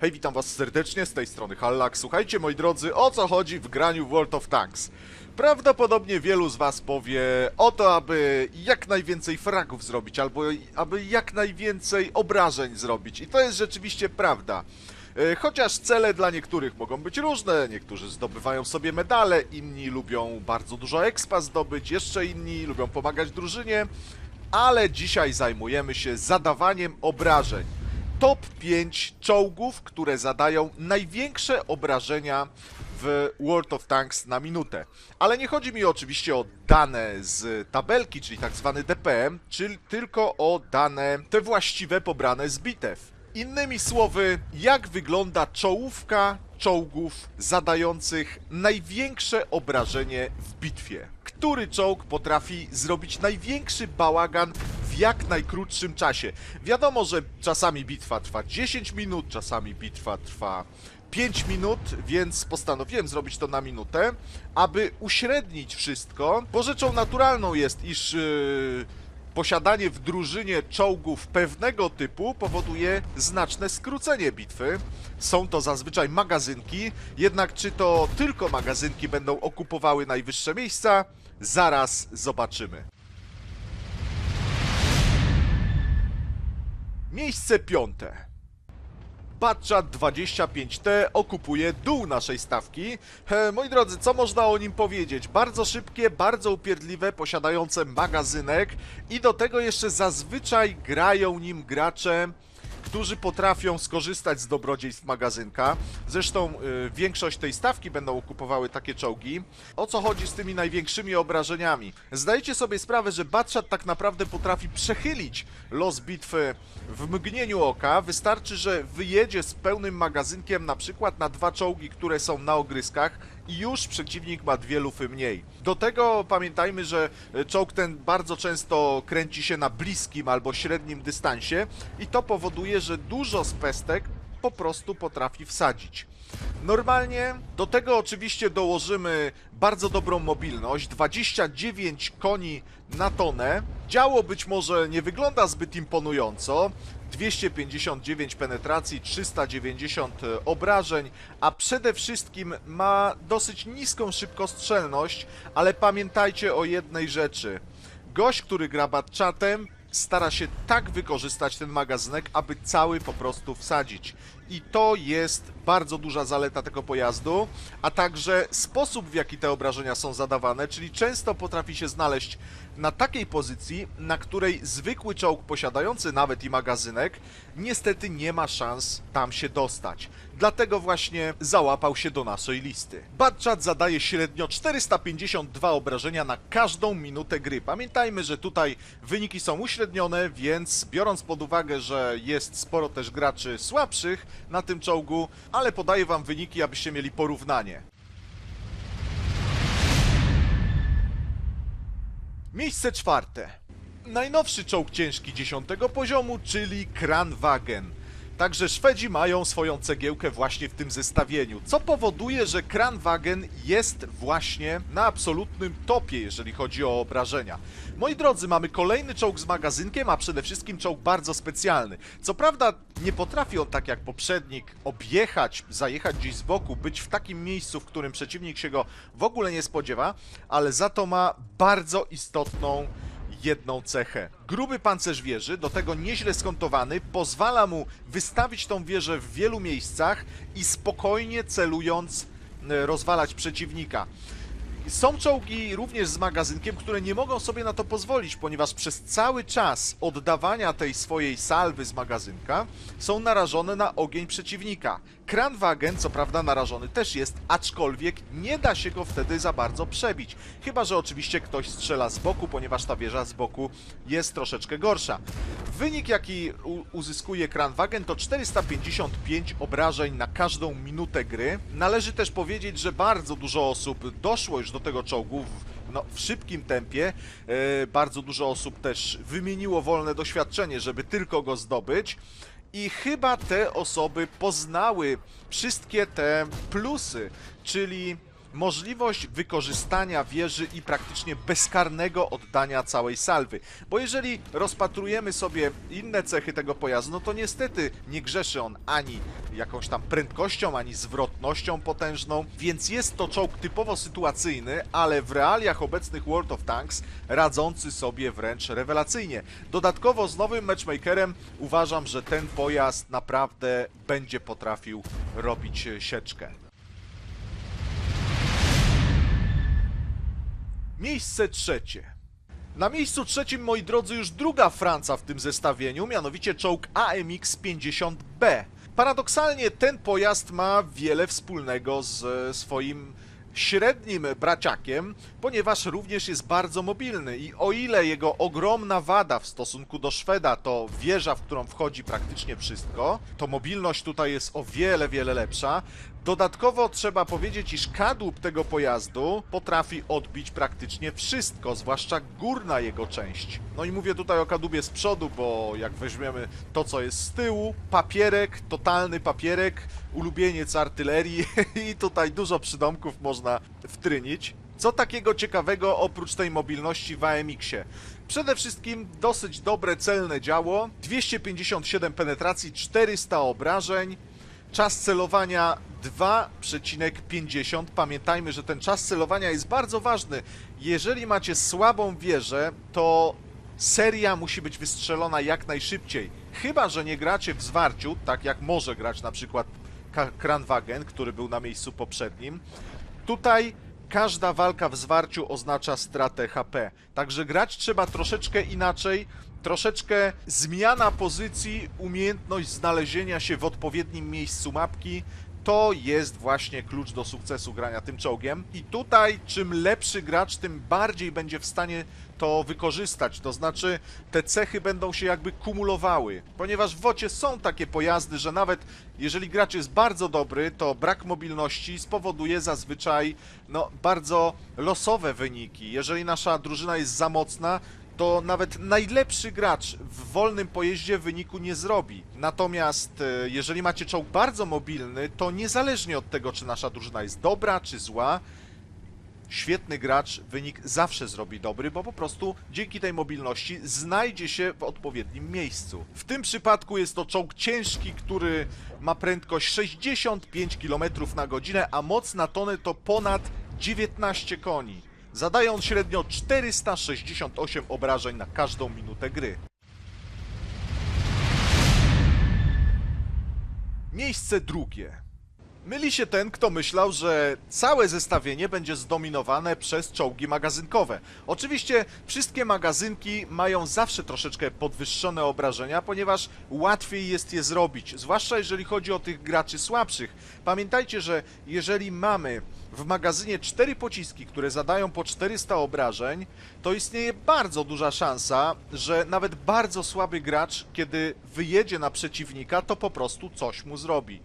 Hej, witam was serdecznie, z tej strony Hallak. Słuchajcie, moi drodzy, o co chodzi w graniu World of Tanks. Prawdopodobnie wielu z was powie o to, aby jak najwięcej fragów zrobić, albo aby jak najwięcej obrażeń zrobić. I to jest rzeczywiście prawda. E, Chociaż cele dla niektórych mogą być różne, niektórzy zdobywają sobie medale, inni lubią bardzo dużo expa zdobyć, jeszcze inni lubią pomagać drużynie, ale dzisiaj zajmujemy się zadawaniem obrażeń top 5 czołgów, które zadają największe obrażenia w World of Tanks na minutę. Ale nie chodzi mi oczywiście o dane z tabelki, czyli tak zwany DPM, czyli tylko o dane te właściwe pobrane z bitew. Innymi słowy, jak wygląda czołówka czołgów zadających największe obrażenie w bitwie. Który czołg potrafi zrobić największy bałagan jak najkrótszym czasie? Wiadomo, że czasami bitwa trwa 10 minut, czasami bitwa trwa 5 minut, więc postanowiłem zrobić to na minutę, aby uśrednić wszystko, bo rzeczą naturalną jest, iż yy, posiadanie w drużynie czołgów pewnego typu powoduje znaczne skrócenie bitwy. Są to zazwyczaj magazynki, jednak czy to tylko magazynki będą okupowały najwyższe miejsca? Zaraz zobaczymy. Miejsce piąte. Batchat 25T okupuje dół naszej stawki. E, moi drodzy, co można o nim powiedzieć? Bardzo szybkie, bardzo upierdliwe, posiadające magazynek i do tego jeszcze zazwyczaj grają nim gracze, którzy potrafią skorzystać z dobrodziejstw magazynka. Zresztą y, większość tej stawki będą okupowały takie czołgi. O co chodzi z tymi największymi obrażeniami? Zdajecie sobie sprawę, że Batchat tak naprawdę potrafi przechylić los bitwy w mgnieniu oka. Wystarczy, że wyjedzie z pełnym magazynkiem na przykład na dwa czołgi, które są na ogryskach i już przeciwnik ma dwie lufy mniej. Do tego pamiętajmy, że e, czołg ten bardzo często kręci się na bliskim albo średnim dystansie i to powoduje, że dużo z pestek po prostu potrafi wsadzić. Normalnie do tego oczywiście dołożymy bardzo dobrą mobilność, 29 koni na tonę. Działo być może nie wygląda zbyt imponująco, 259 penetracji, 390 obrażeń, a przede wszystkim ma dosyć niską szybkostrzelność, ale pamiętajcie o jednej rzeczy. Gość, który gra batchatem, stara się tak wykorzystać ten magazynek, aby cały po prostu wsadzić. I to jest bardzo duża zaleta tego pojazdu, a także sposób, w jaki te obrażenia są zadawane, czyli często potrafi się znaleźć na takiej pozycji, na której zwykły czołg posiadający nawet i magazynek niestety nie ma szans tam się dostać. Dlatego właśnie załapał się do naszej listy. Batchat zadaje średnio 452 obrażenia na każdą minutę gry. Pamiętajmy, że tutaj wyniki są uśrednione, więc biorąc pod uwagę, że jest sporo też graczy słabszych na tym czołgu, ale podaję wam wyniki, abyście mieli porównanie. Miejsce czwarte. Najnowszy czołg ciężki 10 poziomu, czyli Kranwagen. Także Szwedzi mają swoją cegiełkę właśnie w tym zestawieniu, co powoduje, że Kranwagen jest właśnie na absolutnym topie, jeżeli chodzi o obrażenia. Moi drodzy, mamy kolejny czołg z magazynkiem, a przede wszystkim czołg bardzo specjalny. Co prawda nie potrafi on tak jak poprzednik objechać, zajechać gdzieś z boku, być w takim miejscu, w którym przeciwnik się go w ogóle nie spodziewa, ale za to ma bardzo istotną jedną cechę. Gruby pancerz wieży, do tego nieźle skontowany, pozwala mu wystawić tą wieżę w wielu miejscach i spokojnie celując e, rozwalać przeciwnika. Są czołgi również z magazynkiem, które nie mogą sobie na to pozwolić, ponieważ przez cały czas oddawania tej swojej salwy z magazynka są narażone na ogień przeciwnika. Kranwagen, co prawda, narażony też jest, aczkolwiek nie da się go wtedy za bardzo przebić. Chyba, że oczywiście ktoś strzela z boku, ponieważ ta wieża z boku jest troszeczkę gorsza. Wynik, jaki uzyskuje Kranwagen, to 455 obrażeń na każdą minutę gry. Należy też powiedzieć, że bardzo dużo osób doszło już do tego czołgu w, no, w szybkim tempie. E, bardzo dużo osób też wymieniło wolne doświadczenie, żeby tylko go zdobyć. I chyba te osoby poznały wszystkie te plusy, czyli możliwość wykorzystania wieży i praktycznie bezkarnego oddania całej salwy. Bo jeżeli rozpatrujemy sobie inne cechy tego pojazdu, no to niestety nie grzeszy on ani jakąś tam prędkością, ani zwrotnością potężną, więc jest to czołg typowo sytuacyjny, ale w realiach obecnych World of Tanks radzący sobie wręcz rewelacyjnie. Dodatkowo z nowym matchmakerem uważam, że ten pojazd naprawdę będzie potrafił robić sieczkę. Miejsce trzecie. Na miejscu trzecim, moi drodzy, już druga Franca w tym zestawieniu, mianowicie czołg AMX-50B. Paradoksalnie ten pojazd ma wiele wspólnego z e, swoim średnim braciakiem, ponieważ również jest bardzo mobilny i o ile jego ogromna wada w stosunku do Szweda to wieża, w którą wchodzi praktycznie wszystko, to mobilność tutaj jest o wiele, wiele lepsza. Dodatkowo trzeba powiedzieć, iż kadłub tego pojazdu potrafi odbić praktycznie wszystko, zwłaszcza górna jego część. No i mówię tutaj o kadłubie z przodu, bo jak weźmiemy to, co jest z tyłu, papierek, totalny papierek, ulubieniec artylerii i tutaj dużo przydomków można wtrynić. Co takiego ciekawego oprócz tej mobilności w AMX-ie? Przede wszystkim dosyć dobre celne działo, 257 penetracji, 400 obrażeń, czas celowania 2,50. Pamiętajmy, że ten czas celowania jest bardzo ważny. Jeżeli macie słabą wieżę, to seria musi być wystrzelona jak najszybciej. Chyba, że nie gracie w zwarciu, tak jak może grać na przykład Kranwagen, który był na miejscu poprzednim. Tutaj każda walka w zwarciu oznacza stratę HP. Także grać trzeba troszeczkę inaczej, troszeczkę zmiana pozycji, umiejętność znalezienia się w odpowiednim miejscu mapki. To jest właśnie klucz do sukcesu grania tym czołgiem. I tutaj czym lepszy gracz, tym bardziej będzie w stanie to wykorzystać. To znaczy te cechy będą się jakby kumulowały. Ponieważ w wocie są takie pojazdy, że nawet jeżeli gracz jest bardzo dobry, to brak mobilności spowoduje zazwyczaj no, bardzo losowe wyniki. Jeżeli nasza drużyna jest za mocna, to nawet najlepszy gracz w wolnym pojeździe wyniku nie zrobi. Natomiast e, jeżeli macie czołg bardzo mobilny, to niezależnie od tego, czy nasza drużyna jest dobra, czy zła, świetny gracz wynik zawsze zrobi dobry, bo po prostu dzięki tej mobilności znajdzie się w odpowiednim miejscu. W tym przypadku jest to czołg ciężki, który ma prędkość 65 km na godzinę, a moc na tonę to ponad 19 koni. Zadaje on średnio 468 obrażeń na każdą minutę gry. Miejsce drugie. Myli się ten, kto myślał, że całe zestawienie będzie zdominowane przez czołgi magazynkowe. Oczywiście wszystkie magazynki mają zawsze troszeczkę podwyższone obrażenia, ponieważ łatwiej jest je zrobić, zwłaszcza jeżeli chodzi o tych graczy słabszych. Pamiętajcie, że jeżeli mamy w magazynie cztery pociski, które zadają po 400 obrażeń, to istnieje bardzo duża szansa, że nawet bardzo słaby gracz, kiedy wyjedzie na przeciwnika, to po prostu coś mu zrobi.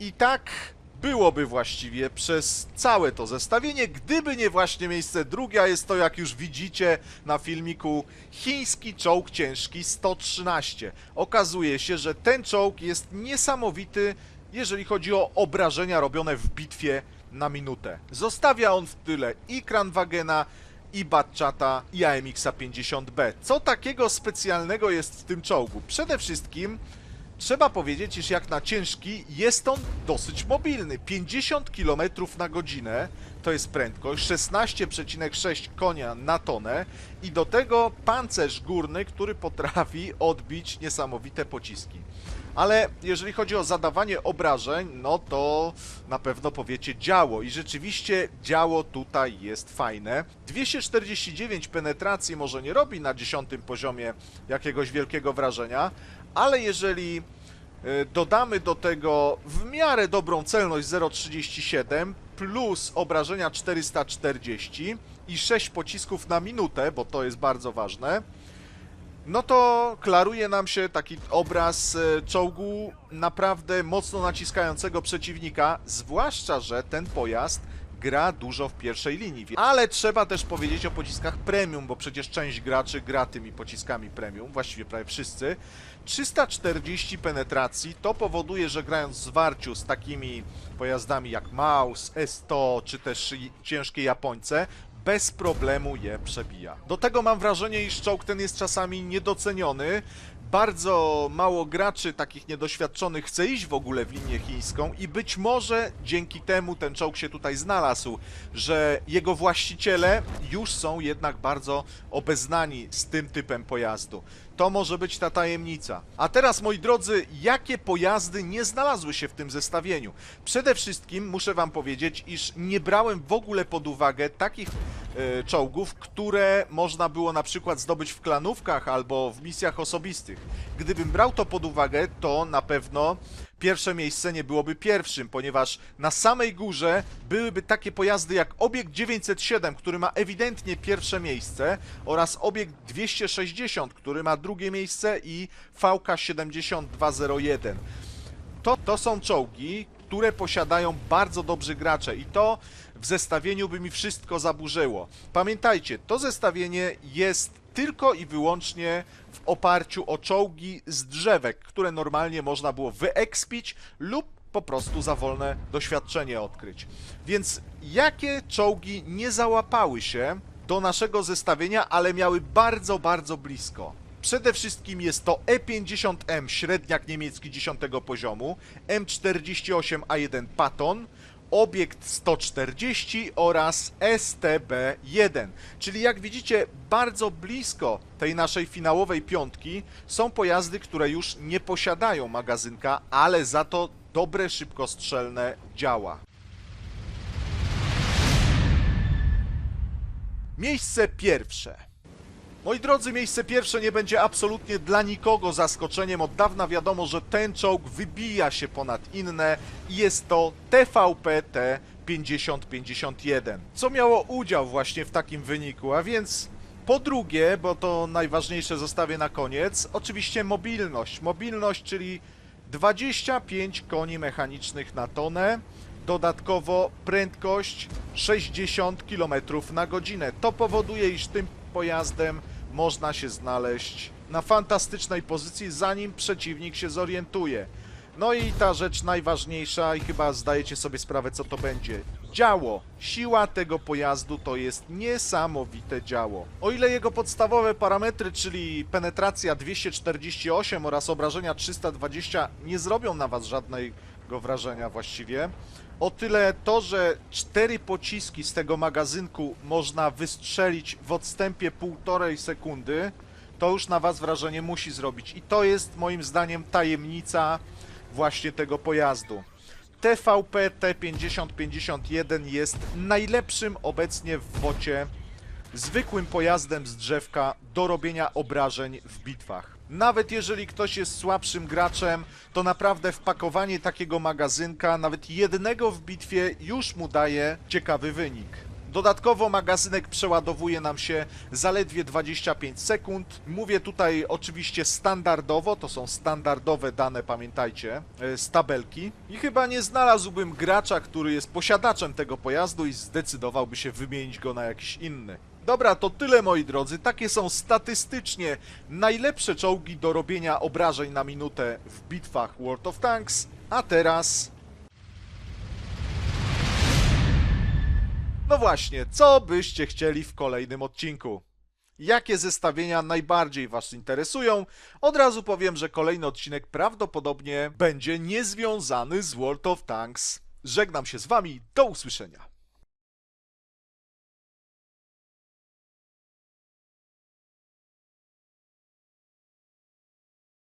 I tak byłoby właściwie przez całe to zestawienie, gdyby nie właśnie miejsce drugie, a jest to, jak już widzicie na filmiku, chiński czołg ciężki 113. Okazuje się, że ten czołg jest niesamowity, jeżeli chodzi o obrażenia robione w bitwie na minutę. Zostawia on w tyle i Kranwagena, i Batchata, i AMX-a 50B. Co takiego specjalnego jest w tym czołgu? Przede wszystkim Trzeba powiedzieć, iż jak na ciężki jest on dosyć mobilny. 50 km na godzinę to jest prędkość, 16,6 konia na tonę i do tego pancerz górny, który potrafi odbić niesamowite pociski. Ale jeżeli chodzi o zadawanie obrażeń, no to na pewno powiecie działo. I rzeczywiście działo tutaj jest fajne. 249 penetracji może nie robi na 10 poziomie jakiegoś wielkiego wrażenia, ale jeżeli y, dodamy do tego w miarę dobrą celność 0,37 plus obrażenia 440 i 6 pocisków na minutę, bo to jest bardzo ważne, no to klaruje nam się taki obraz e, czołgu naprawdę mocno naciskającego przeciwnika, zwłaszcza, że ten pojazd gra dużo w pierwszej linii. Ale trzeba też powiedzieć o pociskach premium, bo przecież część graczy gra tymi pociskami premium, właściwie prawie wszyscy. 340 penetracji to powoduje, że grając w zwarciu z takimi pojazdami jak Maus, S100 czy też ciężkie Japońce, bez problemu je przebija. Do tego mam wrażenie, iż czołg ten jest czasami niedoceniony. Bardzo mało graczy takich niedoświadczonych chce iść w ogóle w linię chińską i być może dzięki temu ten czołg się tutaj znalazł, że jego właściciele już są jednak bardzo obeznani z tym typem pojazdu. To może być ta tajemnica. A teraz, moi drodzy, jakie pojazdy nie znalazły się w tym zestawieniu? Przede wszystkim muszę Wam powiedzieć, iż nie brałem w ogóle pod uwagę takich czołgów, które można było na przykład zdobyć w klanówkach albo w misjach osobistych. Gdybym brał to pod uwagę, to na pewno pierwsze miejsce nie byłoby pierwszym, ponieważ na samej górze byłyby takie pojazdy jak obiekt 907, który ma ewidentnie pierwsze miejsce oraz obiekt 260, który ma drugie miejsce i VK 7201. To, to są czołgi, które posiadają bardzo dobrzy gracze i to w zestawieniu by mi wszystko zaburzyło. Pamiętajcie, to zestawienie jest tylko i wyłącznie w oparciu o czołgi z drzewek, które normalnie można było wyekspić lub po prostu za wolne doświadczenie odkryć. Więc jakie czołgi nie załapały się do naszego zestawienia, ale miały bardzo, bardzo blisko? Przede wszystkim jest to E50M średniak niemiecki 10 poziomu, M48A1 Patton, obiekt 140 oraz STB1. Czyli jak widzicie, bardzo blisko tej naszej finałowej piątki są pojazdy, które już nie posiadają magazynka, ale za to dobre szybkostrzelne działa. Miejsce pierwsze. Moi drodzy, miejsce pierwsze nie będzie absolutnie dla nikogo zaskoczeniem. Od dawna wiadomo, że ten czołg wybija się ponad inne i jest to TVP T5051, co miało udział właśnie w takim wyniku, a więc po drugie, bo to najważniejsze zostawię na koniec, oczywiście mobilność. Mobilność, czyli 25 koni mechanicznych na tonę, dodatkowo prędkość 60 km na godzinę. To powoduje, iż tym pojazdem można się znaleźć na fantastycznej pozycji, zanim przeciwnik się zorientuje. No i ta rzecz najważniejsza, i chyba zdajecie sobie sprawę, co to będzie. Działo. Siła tego pojazdu to jest niesamowite działo. O ile jego podstawowe parametry, czyli penetracja 248 oraz obrażenia 320 nie zrobią na was żadnego wrażenia właściwie, o tyle to, że cztery pociski z tego magazynku można wystrzelić w odstępie półtorej sekundy, to już na was wrażenie musi zrobić. I to jest moim zdaniem tajemnica właśnie tego pojazdu. TVP T5051 jest najlepszym obecnie w wocie zwykłym pojazdem z drzewka do robienia obrażeń w bitwach. Nawet jeżeli ktoś jest słabszym graczem, to naprawdę wpakowanie takiego magazynka, nawet jednego w bitwie, już mu daje ciekawy wynik. Dodatkowo magazynek przeładowuje nam się zaledwie 25 sekund. Mówię tutaj oczywiście standardowo, to są standardowe dane, pamiętajcie, e, z tabelki. I chyba nie znalazłbym gracza, który jest posiadaczem tego pojazdu i zdecydowałby się wymienić go na jakiś inny. Dobra, to tyle moi drodzy. Takie są statystycznie najlepsze czołgi do robienia obrażeń na minutę w bitwach World of Tanks. A teraz No właśnie, co byście chcieli w kolejnym odcinku? Jakie zestawienia najbardziej Was interesują? Od razu powiem, że kolejny odcinek prawdopodobnie będzie niezwiązany z World of Tanks. Żegnam się z Wami, do usłyszenia.